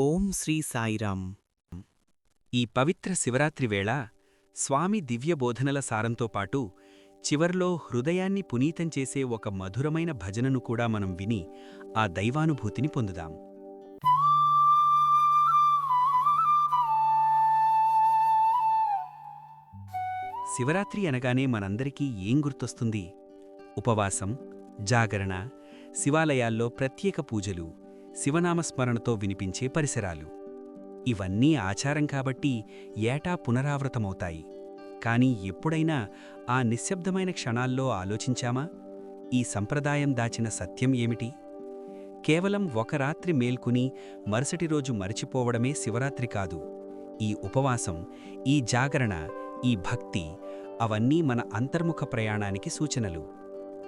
ఓం శ్రీ సాయిరాం ఈ పవిత్ర శివరాత్రి వేళ స్వామి దివ్యబోధనల సారంతో పాటు చివర్లో హృదయాన్ని పునీతం చేసే ఒక మధురమైన భజనను కూడా మనం విని ఆ దైవానుభూతిని పొందుదాం. శివరాత్రి అనగానే మనందరికీ ఏం గుర్తొస్తుంది? ఉపవాసం జాగరణ శివాలయాల్లో ప్రత్యేక పూజలు శివనామస్మరణతో వినిపించే పరిసరాలు. ఇవన్నీ ఆచారం కాబట్టి ఏటా పునరావృతమవుతాయి. కాని ఎప్పుడైనా ఆ నిశ్శబ్దమైన క్షణాల్లో ఆలోచించామా? ఈ సంప్రదాయం దాచిన సత్యం ఏమిటి? కేవలం ఒక రాత్రి మేల్కుని మరుసటి రోజు మరిచిపోవడమే శివరాత్రి కాదు. ఈ ఉపవాసం ఈ జాగరణ ఈ భక్తి అవన్నీ మన అంతర్ముఖ ప్రయాణానికి సూచనలు.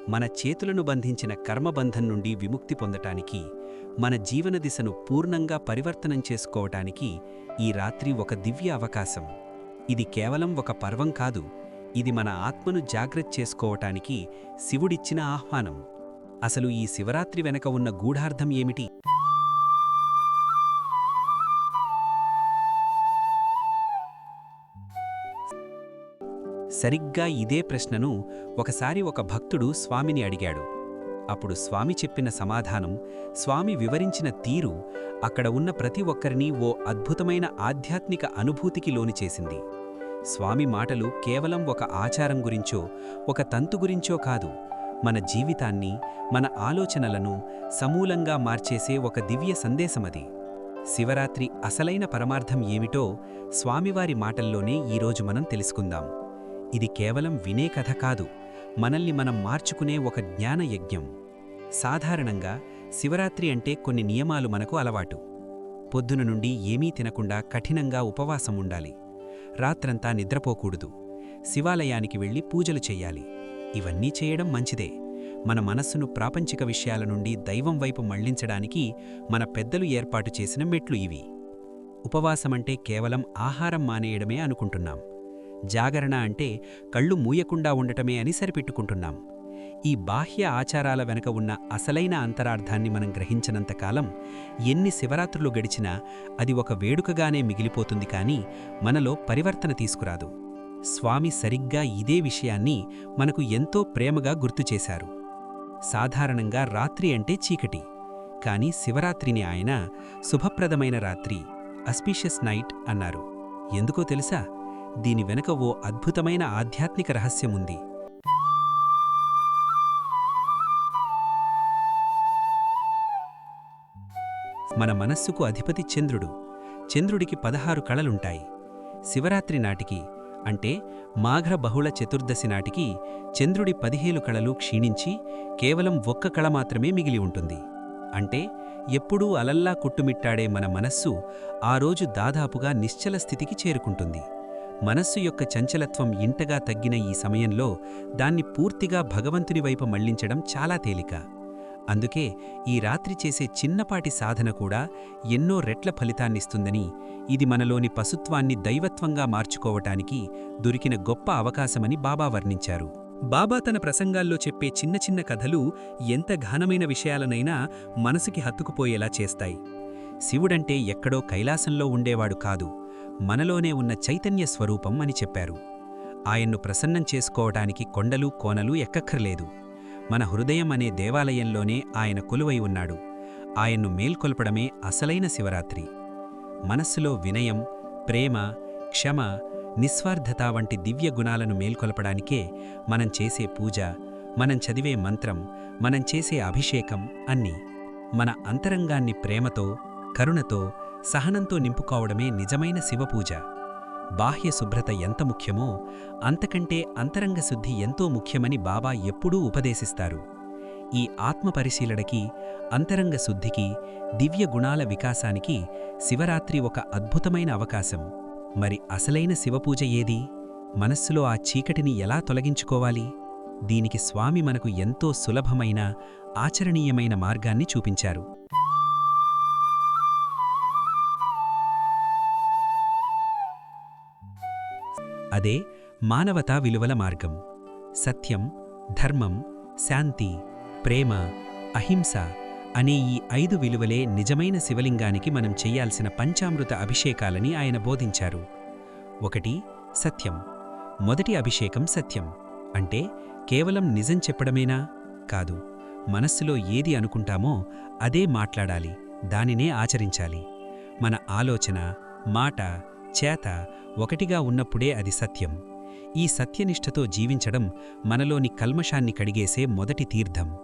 మన చేతులను బంధించిన కర్మబంధం నుండి విముక్తి పొందటానికి మన జీవన దిశను పూర్ణంగా పరివర్తనం చేసుకోవటానికి ఈ రాత్రి ఒక దివ్య అవకాశం. ఇది కేవలం ఒక పర్వం కాదు ఇది మన ఆత్మను జాగ్రత్త చేసుకోవటానికి శివుడిచ్చిన ఆహ్వానం. అసలు ఈ శివరాత్రి వెనక ఉన్న గూఢార్థం ఏమిటి? సరిగ్గా ఇదే ప్రశ్నను ఒకసారి ఒక భక్తుడు స్వామిని అడిగాడు. అప్పుడు స్వామి చెప్పిన సమాధానం స్వామి వివరించిన తీరు అక్కడ ఉన్న ప్రతి ఒక్కరినీ ఓ అద్భుతమైన ఆధ్యాత్మిక అనుభూతికి లోనిచేసింది స్వామి మాటలు కేవలం ఒక ఆచారం గురించో ఒక తంతు గురించో కాదు మన జీవితాన్ని మన ఆలోచనలను సమూలంగా మార్చేసే ఒక దివ్య సందేశమది. శివరాత్రి అసలైన పరమార్థం ఏమిటో స్వామివారి మాటల్లోనే ఈరోజు మనం తెలుసుకుందాం. ఇది కేవలం వినే కథ కాదు మనల్ని మనం మార్చుకునే ఒక జ్ఞాన యజ్ఞం సాధారణంగా శివరాత్రి అంటే కొన్ని నియమాలు మనకు అలవాటు. పొద్దున నుండి ఏమీ తినకుండా కఠినంగా ఉపవాసం ఉండాలి. రాత్రంతా నిద్రపోకూడదు. శివాలయానికి వెళ్ళి పూజలు చెయ్యాలి ఇవన్నీ చేయడం మంచిదే. మన మనస్సును ప్రాపంచిక విషయాల నుండి దైవం వైపు మళ్ళించడానికి మన పెద్దలు ఏర్పాటు చేసిన మెట్లు ఇవి. ఉపవాసమంటే కేవలం ఆహారం మానేయడమే అనుకుంటున్నాం. జాగరణ అంటే కళ్ళు మూయకుండా ఉండటమే అని సరిపెట్టుకుంటున్నాం. ఈ బాహ్య ఆచారాల వెనక ఉన్న అసలైన అంతరార్థాన్ని మనం గ్రహించినంతకాలం ఎన్ని శివరాత్రులు గడిచినా అది ఒక వేడుకగానే మిగిలిపోతుంది కానీ మనలో పరివర్తన తీసుకురాదు. స్వామి సరిగ్గా ఇదే విషయాన్ని మనకు ఎంతో ప్రేమగా గుర్తుచేశారు సాధారణంగా రాత్రి అంటే చీకటి. కాని శివరాత్రిని ఆయన శుభప్రదమైన రాత్రి అస్పీషియస్ నైట్ అన్నారు. ఎందుకో తెలుసా? దీని వెనుక ఓ అద్భుతమైన ఆధ్యాత్మిక రహస్యముంది. మన మనస్సుకు అధిపతి చంద్రుడు. చంద్రుడికి పదహారు కళలుంటాయి. శివరాత్రి నాటికి అంటే మాఘ్ర బహుళ చతుర్దశి నాటికి చంద్రుడి పదిహేను కళలు క్షీణించి కేవలం ఒక్క కళ మాత్రమే మిగిలి ఉంటుంది. అంటే ఎప్పుడూ అలల్లా కుట్టుమిట్టాడే మన మనస్సు ఆ రోజు దాదాపుగా నిశ్చల స్థితికి చేరుకుంటుంది. మనస్సు యొక్క చంచలత్వం ఇంటగా తగ్గిన ఈ సమయంలో దాన్ని పూర్తిగా భగవంతుని వైపు మళ్ళించడం చాలా తేలిక. అందుకే ఈ రాత్రి చేసే చిన్నపాటి సాధన కూడా ఎన్నో రెట్ల ఫలితాన్నిస్తుందని ఇది మనలోని పశుత్వాన్ని దైవత్వంగా మార్చుకోవటానికి దొరికిన గొప్ప అవకాశమని బాబా వర్ణించారు. బాబా తన ప్రసంగాల్లో చెప్పే చిన్న చిన్న కథలు ఎంత ఘనమైన విషయాలనైనా మనసుకి హత్తుకుపోయేలా చేస్తాయి. శివుడంటే ఎక్కడో కైలాసంలో ఉండేవాడు కాదు. మనలోనే ఉన్న చైతన్య స్వరూపం అని చెప్పారు. ఆయన్ను ప్రసన్నం చేసుకోవటానికి కొండలు కోనలు ఎక్కక్కర్లేదు. మన హృదయం అనే దేవాలయంలోనే ఆయన కొలువై ఉన్నాడు. ఆయన్ను మేల్కొల్పడమే అసలైన శివరాత్రి. మనస్సులో వినయం ప్రేమ క్షమ నిస్వార్థత వంటి దివ్య గుణాలను మేల్కొల్పడానికే మనం చేసే పూజ మనం చదివే మంత్రం మనం చేసే అభిషేకం అన్నీ మన అంతరంగాన్ని ప్రేమతో కరుణతో సహనంతో నింపుకోవడమే నిజమైన శివపూజ. బాహ్య శుభ్రత ఎంత ముఖ్యమో అంతకంటే అంతరంగ శుద్ధి ఎంతో ముఖ్యమని బాబా ఎప్పుడూ ఉపదేశిస్తారు. ఈ ఆత్మ పరిశీలనకి అంతరంగ శుద్ధికి దివ్య గుణాల వికాసానికి శివరాత్రి ఒక అద్భుతమైన అవకాశం. మరి అసలైన శివపూజ ఏది? మనస్సులో ఆ చీకటిని ఎలా తొలగించుకోవాలి? దీనికి స్వామి మనకు ఎంతో సులభమైన ఆచరణీయమైన మార్గాన్ని చూపించారు. అదే మానవతా విలువల మార్గం. సత్యం ధర్మం శాంతి ప్రేమ అహింస అనే ఈ ఐదు విలువలే నిజమైన శివలింగానికి మనం చెయ్యాల్సిన పంచామృత అభిషేకాలని ఆయన బోధించారు. ఒకటి సత్యం. మొదటి అభిషేకం సత్యం. అంటే కేవలం నిజం చెప్పడమేనా? కాదు. మనస్సులో ఏది అనుకుంటామో అదే మాట్లాడాలి దానినే ఆచరించాలి. మన ఆలోచన మాట చేత ఒకటిగా ఉన్నప్పుడే అది సత్యం. ఈ సత్యనిష్టతో జీవించడం మనలోని కల్మషాన్ని కడిగేసే మొదటి తీర్థం.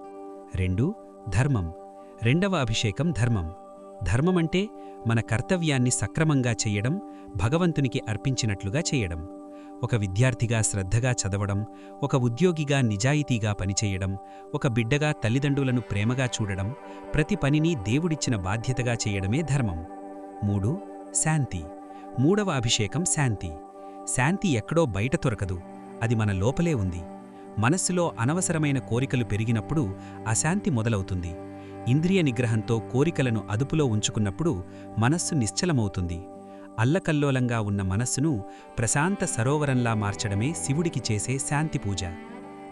రెండు ధర్మం. రెండవ అభిషేకం ధర్మం. ధర్మమంటే మన కర్తవ్యాన్ని సక్రమంగా చెయ్యడం భగవంతునికి అర్పించినట్లుగా చేయడం. ఒక విద్యార్థిగా శ్రద్ధగా చదవడం ఒక ఉద్యోగిగా నిజాయితీగా పనిచేయడం ఒక బిడ్డగా తల్లిదండ్రులను ప్రేమగా చూడడం ప్రతి పనిని దేవుడిచ్చిన బాధ్యతగా చేయడమే ధర్మం. మూడు శాంతి. మూడవ అభిషేకం శాంతి. శాంతి ఎక్కడో బయట దొరకదు అది మన లోపలే ఉంది. మనస్సులో అనవసరమైన కోరికలు పెరిగినప్పుడు అశాంతి మొదలవుతుంది. ఇంద్రియ నిగ్రహంతో కోరికలను అదుపులో ఉంచుకున్నప్పుడు మనస్సు నిశ్చలమవుతుంది. అల్లకల్లోలంగా ఉన్న మనస్సును ప్రశాంత సరోవరంలా మార్చడమే శివుడికి చేసే శాంతి పూజ.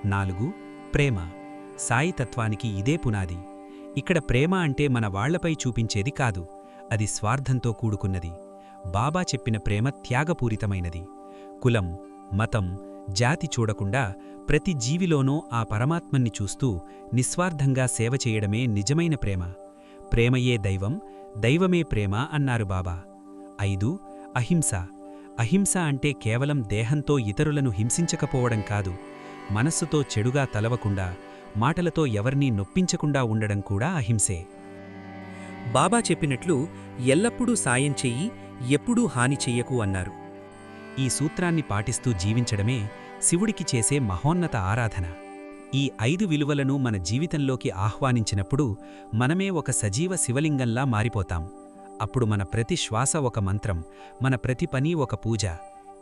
నాలుగు ప్రేమ. సాయి తత్వానికి ఇదే పునాది. ఇక్కడ ప్రేమ అంటే మన వాళ్ళపై చూపించేది కాదు. అది స్వార్థంతో కూడుకున్నది. బాబా చెప్పిన ప్రేమ త్యాగపూరితమైనది. కులం మతం జాతి చూడకుండా ప్రతి జీవిలోనూ ఆ పరమాత్మన్ని చూస్తూ నిస్వార్థంగా సేవ చేయడమే నిజమైన ప్రేమ. ప్రేమయే దైవం దైవమే ప్రేమ అన్నారు బాబా. ఐదు అహింస. అహింస అంటే కేవలం దేహంతో ఇతరులను హింసించకపోవడం కాదు మనస్సుతో చెడుగా తలవకుండా మాటలతో ఎవర్నీ నొప్పించకుండా ఉండడం కూడా అహింసే. బాబా చెప్పినట్లు ఎల్లప్పుడూ సాయం చెయ్యి ఎప్పుడూ హాని చెయ్యకు అన్నారు. ఈ సూత్రాన్ని పాటిస్తూ జీవించడమే శివుడికి చేసే మహోన్నత ఆరాధన. ఈ ఐదు విలువలను మన జీవితంలోకి ఆహ్వానించినప్పుడు మనమే ఒక సజీవ శివలింగంలా మారిపోతాం. అప్పుడు మన ప్రతి శ్వాస ఒక మంత్రం మన ప్రతి పని ఒక పూజ.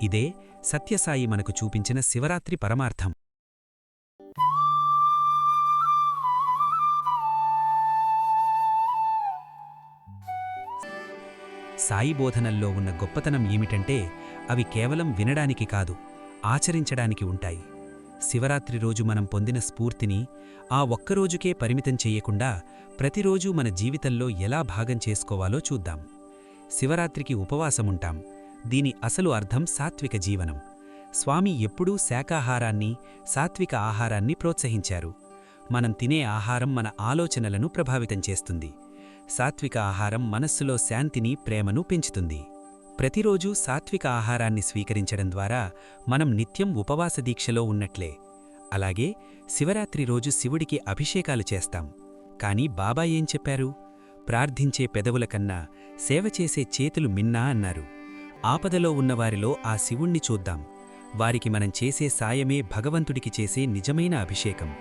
ఇదే సత్యసాయి మనకు చూపించిన శివరాత్రి పరమార్థం. సాయి బోధనల్లో ఉన్న గొప్పతనం ఏమిటంటే అవి కేవలం వినడానికి కాదు ఆచరించడానికి ఉంటాయి. శివరాత్రి రోజు మనం పొందిన స్ఫూర్తిని ఆ ఒక్కరోజుకే పరిమితం చెయ్యకుండా ప్రతిరోజూ మన జీవితంలో ఎలా భాగం చేసుకోవాలో చూద్దాం. శివరాత్రికి ఉపవాసముంటాం. దీని అసలు అర్థం సాత్విక జీవనం. స్వామి ఎప్పుడూ శాకాహారాన్ని సాత్విక ఆహారాన్ని ప్రోత్సహించారు. మనం తినే ఆహారం మన ఆలోచనలను ప్రభావితం చేస్తుంది. సాత్విక ఆహారం మనస్సులో శాంతిని ప్రేమను పెంచుతుంది. ప్రతిరోజూ సాత్విక ఆహారాన్ని స్వీకరించడం ద్వారా మనం నిత్యం ఉపవాస దీక్షలో ఉన్నట్లే. అలాగే శివరాత్రి రోజు శివుడికి అభిషేకాలు చేస్తాం. కాని బాబా ఏం చెప్పారు? ప్రార్థించే పెదవుల కన్నా సేవ చేసే చేతులు మిన్నా అన్నారు. ఆపదలో ఉన్నవారిలో ఆ శివుణ్ణి చూద్దాం. వారికి మనం చేసే సాయమే భగవంతుడికి చేసే నిజమైన అభిషేకం.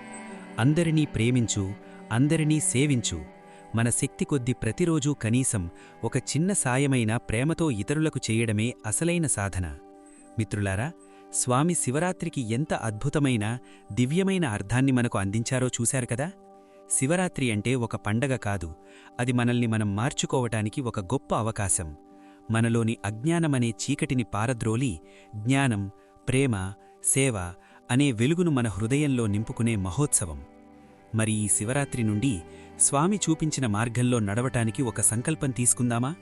అందరినీ ప్రేమించు అందరినీ సేవించు మన శక్తి కొద్ది ప్రతిరోజూ కనీసం ఒక చిన్న సాయమైన ప్రేమతో ఇతరులకు చేయడమే అసలైన సాధన. మిత్రులారా స్వామి శివరాత్రికి ఎంత అద్భుతమైన దివ్యమైన అర్థాన్ని మనకు అందించారో చూశారు కదా? శివరాత్రి అంటే ఒక పండగ కాదు అది మనల్ని మనం మార్చుకోవటానికి ఒక గొప్ప అవకాశం. మనలోని అజ్ఞానమనే చీకటిని పారద్రోలి జ్ఞానం ప్రేమ సేవ అనే వెలుగును మన హృదయంలో నింపుకునే మహోత్సవం. మరి ఈ శివరాత్రి నుండి స్వామి చూపించిన మార్గంలో నడవటానికి ఒక సంకల్పం తీసుకుందామా?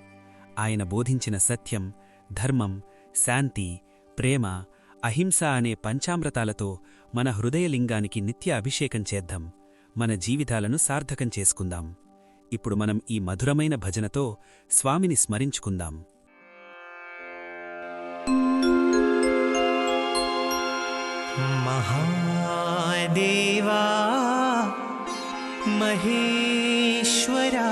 ఆయన బోధించిన సత్యం ధర్మం శాంతి ప్రేమ అహింస అనే పంచామృతాలతో మన హృదయలింగానికి నిత్య అభిషేకం చేద్దాం. మన జీవితాలను సార్థకం చేసుకుందాం. ఇప్పుడు మనం ఈ మధురమైన భజనతో స్వామిని స్మరించుకుందాం. మహాదేవా महेश्वरा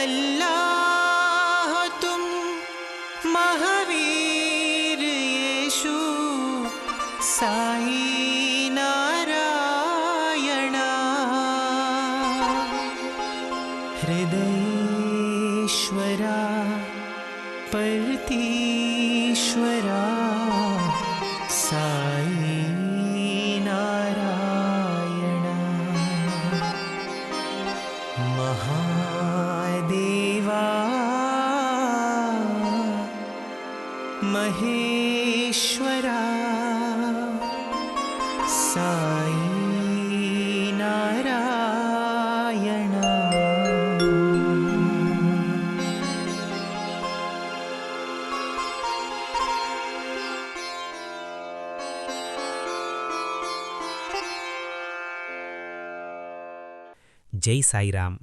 Allah. జై సాయిరాం